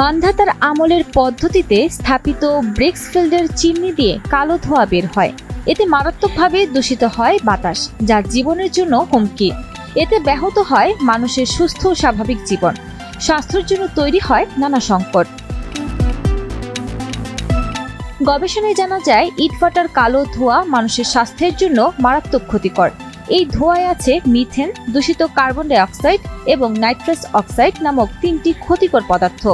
মান্ধাতার আমলের পদ্ধতিতে স্থাপিত ব্রিক্সফিল্ডের চিমনি দিয়ে কালো ধোঁয়া বের হয়। এতে মারাত্মকভাবে দূষিত হয় বাতাস, যা জীবনের জন্য হুমকি। এতে ব্যাহত হয় মানুষের সুস্থ ও স্বাভাবিক জীবন। স্বাস্থ্যের জন্য তৈরি হয় নানা সংকট। গবেষণায় জানা যায়, ইটভাটার কালো ধোঁয়া মানুষের স্বাস্থ্যের জন্য মারাত্মক ক্ষতিকর। এই ধোঁয়ায় আছে মিথেন, দূষিত কার্বন ডাই অক্সাইড এবং নাইট্রাস অক্সাইড নামক তিনটি ক্ষতিকর পদার্থ।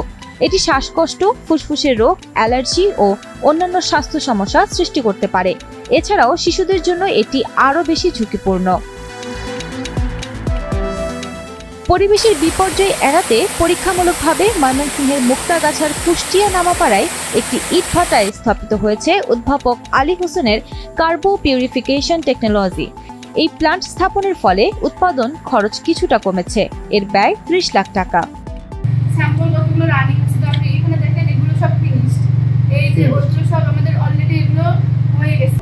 এটি শ্বাসকষ্ট, ফুসফুসের রোগ, অ্যালার্জি ও অন্যান্য স্বাস্থ্য সমস্যা সৃষ্টি করতে পারে। এছাড়াও শিশুদের জন্য এটি আরও বেশি ঝুঁকিপূর্ণ। পরিবেশের বিপর্যয় এড়াতে পরীক্ষামূলকভাবে ময়মনসিংহের মুক্তাগাছার কুষ্টিয়া নামাপাড়ায় একটি ইট ভাটায় স্থাপিত হয়েছে উদ্ভাবক আলী হোসেনের কার্বো পিউরিফিকেশন টেকনোলজি। এই প্লান্ট স্থাপনের ফলে উৎপাদন খরচ কিছুটা কমেছে। এর ব্যয় ত্রিশ লাখ টাকা। রানিং আছে তো আপনি এখানে দেখেন এগুলো সব ফিনিশড যে ওগুলো সব আমাদের অলরেডি এগুলো হয়ে গেছে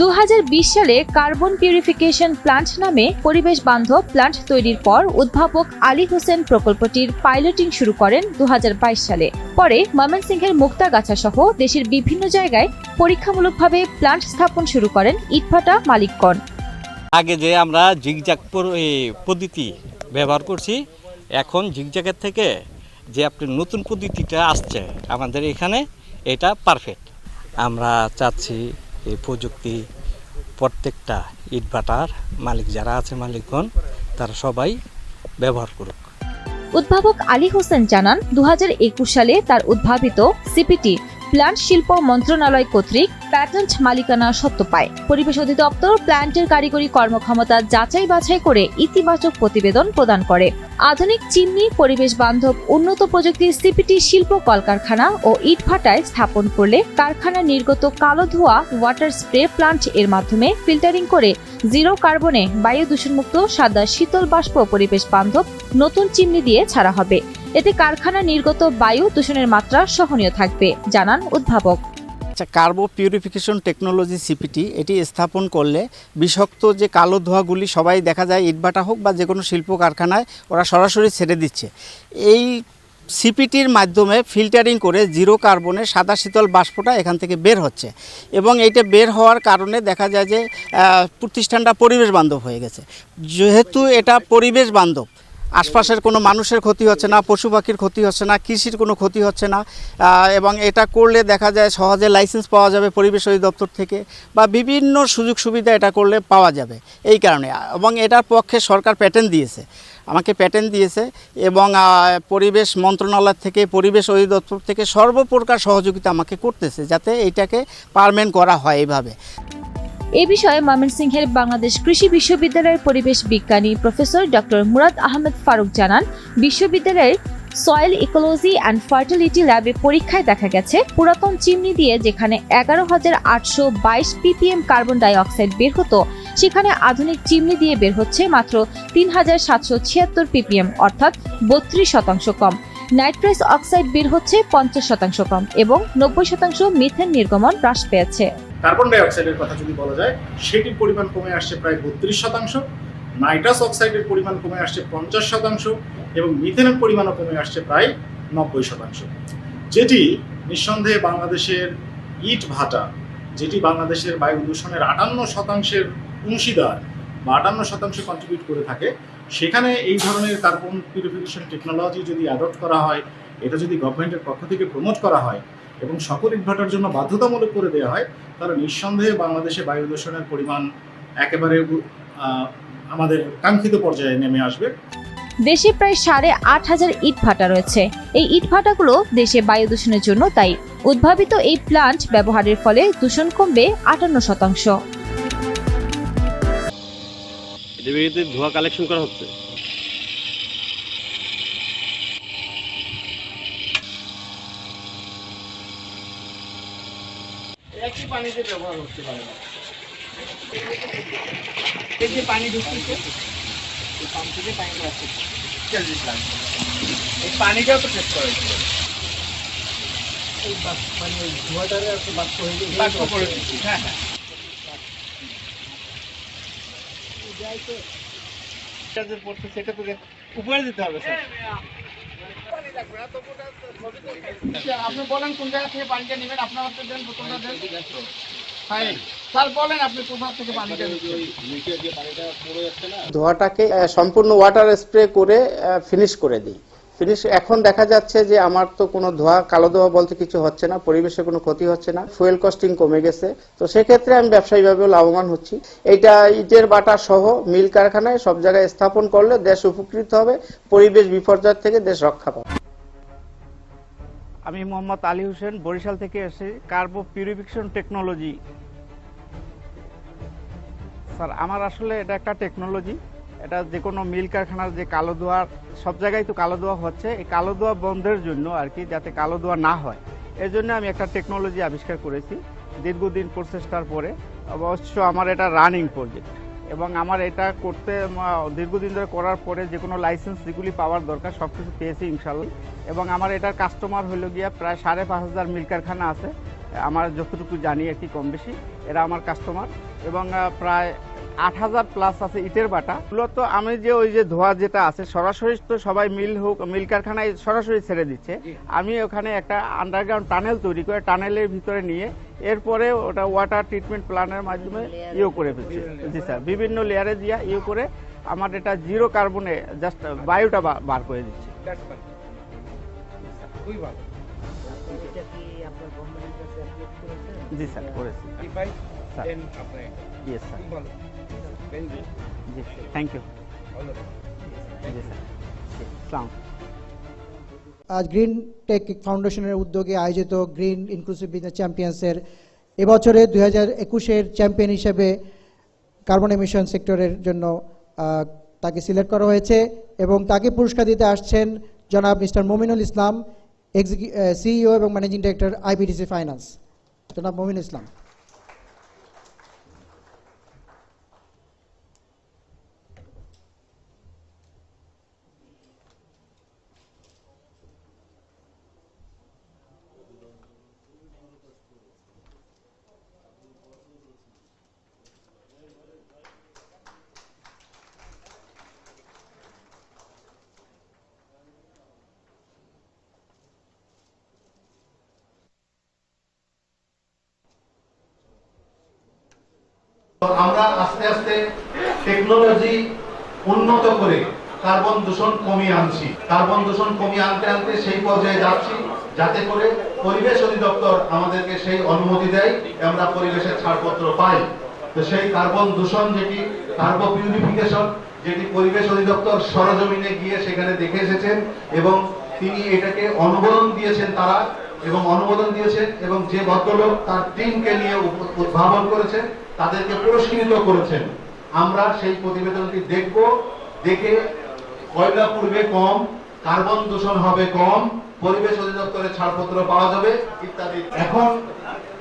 দু হাজার বিশ সালে কার্বন পিউরিফিকেশন প্লান্ট নামে পরিবেশ বান্ধব প্লান্ট তৈরির পর উদ্ভাবক আলী হোসেন প্রকল্পটির পাইলটিং শুরু করেন দু হাজার বাইশ সালে। পরে ময়মনসিংহের মুক্তাগাছা সহ দেশের বিভিন্ন জায়গায় পরীক্ষামূলকভাবে প্লান্ট স্থাপন শুরু করেন ইটভাটা মালিকগণ। আগে যে আমরা এই পদ্ধতি ব্যবহার করছি এখন জিগজাগের থেকে যে আপনি নতুন পদ্ধতিটা আসছে আমাদের এখানে এটা পারফেক্ট আমরা চাচ্ছি এই প্রযুক্তি প্রত্যেকটা ইটভাটার মালিক যারা আছে মালিকগণ, তারা সবাই ব্যবহার করুক। উদ্ভাবক আলী হোসেন জানান দু হাজার একুশ সালে তার উদ্ভাবিত সিপিটি প্লান্ট শিল্প মন্ত্রণালয় কর্তৃক প্যাটেন্ট মালিকানা সত্য পায়। পরিবেশ অধিদপ্তর প্ল্যান্টের কারিগরি কর্মক্ষমতা যাচাই বাছাই করে ইতিবাচক প্রতিবেদন প্রদান করে। আধুনিক চিমনি পরিবেশ বান্ধব উন্নত প্রযুক্তির সিপিটি শিল্প কলকারখানা ও ইটভাটায় স্থাপন করলে কারখানা নির্গত কালো ধোঁয়া ওয়াটার স্প্রে প্লান্ট এর মাধ্যমে ফিল্টারিং করে জিরো কার্বনে বায়ু দূষণমুক্ত সাদা শীতল বাষ্প পরিবেশ বান্ধব নতুন চিমনি দিয়ে ছাড়া হবে। এতে কারখানা নির্গত বায়ু দূষণের মাত্রা সহনীয় থাকবে, জানান উদ্ভাবক। আচ্ছা কার্বো পিউরিফিকেশন টেকনোলজি সিপিটি, এটি স্থাপন করলে বিষাক্ত যে কালো ধোঁয়াগুলি সবাই দেখা যায়, ইটভাটা হোক বা যে কোনো শিল্প কারখানায়, ওরা সরাসরি ছেড়ে দিচ্ছে। এই সিপিটির মাধ্যমে ফিল্টারিং করে জিরো কার্বনে সাদা শীতল বাষ্পটা এখান থেকে বের হচ্ছে এবং এইটা বের হওয়ার কারণে দেখা যায় যে প্রতিষ্ঠানটা পরিবেশ বান্ধব হয়ে গেছে। যেহেতু এটা পরিবেশ বান্ধব আশপাশের কোনো মানুষের ক্ষতি হচ্ছে না, পশু পাখির ক্ষতি হচ্ছে না, কৃষির কোনো ক্ষতি হচ্ছে না এবং এটা করলে দেখা যায় সহজে লাইসেন্স পাওয়া যাবে পরিবেশ অধিদপ্তর থেকে বা বিভিন্ন সুযোগ সুবিধা এটা করলে পাওয়া যাবে এই কারণে। এবং এটার পক্ষে সরকার প্যাটেন্ট দিয়েছে, আমাকে প্যাটেন্ট দিয়েছে এবং পরিবেশ মন্ত্রণালয় থেকে, পরিবেশ অধিদপ্তর থেকে সর্বপ্রকার সহযোগিতা আমাকে করতেছে যাতে এইটাকে পারমেন্ট করা হয় এইভাবে। এ বিষয়ে ময়মনসিংহের বাংলাদেশ কৃষি বিশ্ববিদ্যালয়ের পরিবেশ বিজ্ঞানী প্রফেসর ডক্টর মুরাদ আহমেদ ফারুক জানান, বিশ্ববিদ্যালয়ের সয়েল ইকোলজি অ্যান্ড ফার্টিলিটি ল্যাবে পরীক্ষায় দেখা গেছে, পুরাতন চিমনি দিয়ে যেখানে এগারো হাজার আটশো বাইশ পিপিএম কার্বন ডাই অক্সাইড বের হতো, সেখানে আধুনিক চিমনি দিয়ে বের হচ্ছে মাত্র তিন হাজার সাতশো ছিয়াত্তর পিপিএম, অর্থাৎ বত্রিশ শতাংশ কম। নাইট্রাস অক্সাইড বের হচ্ছে পঞ্চাশ শতাংশ কম এবং নব্বই শতাংশ মিথেন নির্গমন হ্রাস পেয়েছে। কার্বন ডাই অক্সাইডের কথা যদি বলা যায়, সেটির পরিমাণ কমে আসছে প্রায় বত্রিশ শতাংশ, নাইট্রাস অক্সাইডের পরিমাণ কমে আসছে পঞ্চাশ শতাংশ এবং মিথেনের পরিমাণও কমে আসছে প্রায় নব্বই শতাংশ। যেটি নিঃসন্দেহে বাংলাদেশের ইট ভাটা, যেটি বাংলাদেশের বায়ু দূষণের আটান্ন শতাংশের অংশীদার বা আটান্ন শতাংশ কন্ট্রিবিউট করে থাকে, সেখানে এই ধরনের কার্বন পিউরিফিকেশন টেকনোলজি যদি অ্যাডপ্ট করা হয়, এটা যদি গভর্নমেন্টের পক্ষ থেকে প্রমোট করা হয় এবং সকল ইটভাটার জন্য বাধ্যতামূলক করে দেওয়া হয় তাহলে নিঃসন্দেহে বাংলাদেশে বায়ু দূষণের পরিমাণ একেবারে আহ, আমাদের কাঙ্ক্ষিত পর্যায়ে নেমে আসবে। দেশে প্রায় সাড়ে আট হাজার ইট ভাটা রয়েছে। এই ইট ভাটাগুলো দেশে বায়ু দূষণের জন্য তাই উদ্ভাবিত এই প্লান্ট ব্যবহারের ফলে দূষণ কমবে আটান্ন শতাংশ। ধোঁয়া কালেকশন করা হচ্ছে। পানিতে ব্যবহার হতে পারে এই যে পানি ঢুকতেছে এই পাম্প থেকে পানিটা আসছে এই পানিটাও তো টেস্ট করা হয়েছিল মানে ধোঁয়াটারে আর হয়ে গেছে। করে দিচ্ছি হ্যাঁ হ্যাঁ। পড়ছে সেটা তো উপরে দিতে হবে স্যার। আপনি বলেন কোন জায়গা থেকে পানিটা নেবেন, আপনার দেন বোতলটা দেন। হ্যাঁ ধোয়াটাকে সম্পূর্ণ ওয়াটার স্প্রে করে ফিনিশ করে দিই। ফিনিশ এখন দেখা যাচ্ছে যে আমার তো কোনো ধোয়া, কালো ধোয়া বলতে কিছু হচ্ছে না, পরিবেশে কোনো ক্ষতি হচ্ছে না ফুয়েল কস্টিং কমে গেছে। তো সেক্ষেত্রে আমি ব্যবসায়ীভাবেও লাভবান হচ্ছি। এইটা ইটের বাটা সহ মিল কারখানায় সব জায়গায় স্থাপন করলে দেশ উপকৃত হবে, পরিবেশ বিপর্যয় থেকে দেশ রক্ষা পাবে। আমি মোহাম্মদ আলী হোসেন, বরিশাল থেকে এসে কার্বো পিউরিফিকেশন টেকনোলজি। স্যার, আমার আসলে এটা একটা টেকনোলজি। এটা যে কোনো মিল কারখানার যে কালো ধোয়া, সব জায়গায় তো কালো ধোয়া হচ্ছে। এই কালো ধোয়া বন্ধের জন্য আর কি, যাতে কালো ধোয়া না হয়। এই জন্য আমি একটা টেকনোলজি আবিষ্কার করেছি। দীর্ঘদিন প্রচেষ্টার পরে, অবশ্য আমার এটা রানিং প্রজেক্ট। এবং আমার এটা করতে দীর্ঘদিন ধরে করার পরে যে কোনো লাইসেন্স যেগুলি পাওয়ার দরকার সব কিছু পেয়েছি ইনশাল্লাহ। এবং আমার এটার কাস্টমার হলো গিয়া প্রায় সাড়ে পাঁচ হাজার মিল কারখানা আছে। আমার যতটুকু জানি আর কি কম বেশি এরা আমার কাস্টমার এবং প্রায় আট হাজার প্লাস আছে ইটের বাটা। মূলত আমি যে ওই যে ধোয়া যেটা আছে সরাসরি তো সবাই মিল হোক মিল কারখানায় সরাসরি ছেড়ে দিচ্ছে। আমি ওখানে একটা আন্ডারগ্রাউন্ড টানেল তৈরি করে টানেলের ভিতরে নিয়ে এরপরে ওটা ওয়াটার ট্রিটমেন্ট প্ল্যানের মাধ্যমে ইয়ে করে ফেলছি। জি স্যার বিভিন্ন লেয়ারে দিয়া ইয়ে করে আমার এটা জিরো কার্বনে জাস্ট বায়ুটা বার করে দিচ্ছে। জি, স্যার, করেছি। জি থ্যাংক ইউ জি, স্যার। আজ গ্রিন টেক ফাউন্ডেশনের উদ্যোগে আয়োজিত গ্রিন ইনক্লুসিভ বিজনেস চ্যাম্পিয়ন্সের এবছরে দুই হাজার একুশের চ্যাম্পিয়ন হিসেবে কার্বন এমিশন সেক্টরের জন্য তাকে সিলেক্ট করা হয়েছে এবং তাকে পুরস্কার দিতে আসছেন জনাব মিস্টার মমিনুল ইসলাম সিইও এবং ম্যানেজিং ডিরেক্টর আইবিডিসি ফাইন্যান্স জনাব মমিন ইসলাম। আমরা আস্তে আস্তে টেকনোলজি উন্নত করে কার্বন দূষণ কমিয়ে আনছি। কার্বন দূষণ কমিয়ে আনতে আনতে সেই পর্যায়ে যাচ্ছি, যাতে করে পরিবেশ অধিদপ্তর আমাদেরকে সেই অনুমতি দেয়, আমরা পরিবেশের ছাড়পত্র পাই। তো সেই কার্বন দূষণ যেটি কার্বো পিউরিফিকেশন যেটি পরিবেশ অধিদপ্তর সরজমিনে গিয়ে সেখানে দেখে এসেছেন এবং তিনি এটাকে অনুমোদন দিয়েছেন তারা এবং অনুমোদন দিয়েছেন এবং যে ভদ্রলোক তার টিমকে নিয়ে উদ্ভাবন করেছেন তাদেরকে পুরস্কৃত করেছেন। আমরা সেই প্রতিবেদনটি দেখব। দেখে কয়লা পূর্বে কম, কার্বন দূষণ হবে কম, পরিবেশ অধিদপ্তরের ছাড়পত্র পাওয়া যাবে, ইত্যাদি। এখন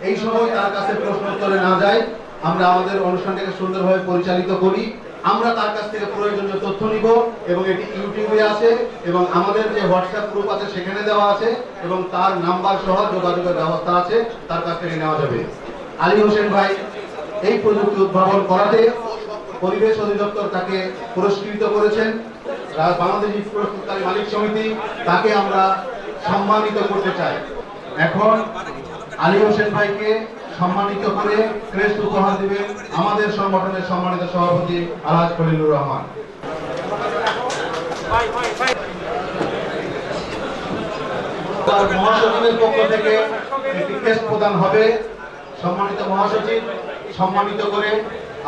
এই সময় তার কাছে প্রশ্ন উত্তরে না যায়। আমরা আমাদের অনুষ্ঠানটাকে সুন্দরভাবে পরিচালিত করি। আমরা তার কাছ থেকে প্রয়োজনীয় তথ্য নিব এবং এটি ইউটিউবে আছে এবং আমাদের যে হোয়াটসঅ্যাপ গ্রুপ আছে সেখানে দেওয়া আছে এবং তার নাম্বার সহ যোগাযোগের ব্যবস্থা আছে, তার কাছ থেকে নেওয়া যাবে। আলী হোসেন ভাই, এই প্রযুক্তি উদ্ভাবন করাতে পরিবেশ অধিদপ্তর তাকে পুরস্কৃত করেছেন। বাংলাদেশ প্রস্তুতকারী মালিক সমিতি তাকে আমরা সম্মানিত করতে চাই। এখন আলী হোসেন ভাইকে সম্মানিত করে ক্রেস্ট উপহার দিবেন আমাদের সংগঠনের সম্মানিত সভাপতি আলহাজ খলিলুর রহমান। মহাসচিবের পক্ষ থেকে একটি ক্রেস্ট প্রদান হবে। সম্মানিত মহাসচিব, সম্মানিত করে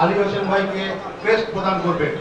আলী হোসেন ভাইকে ক্রেস্ট প্রদান করবেন।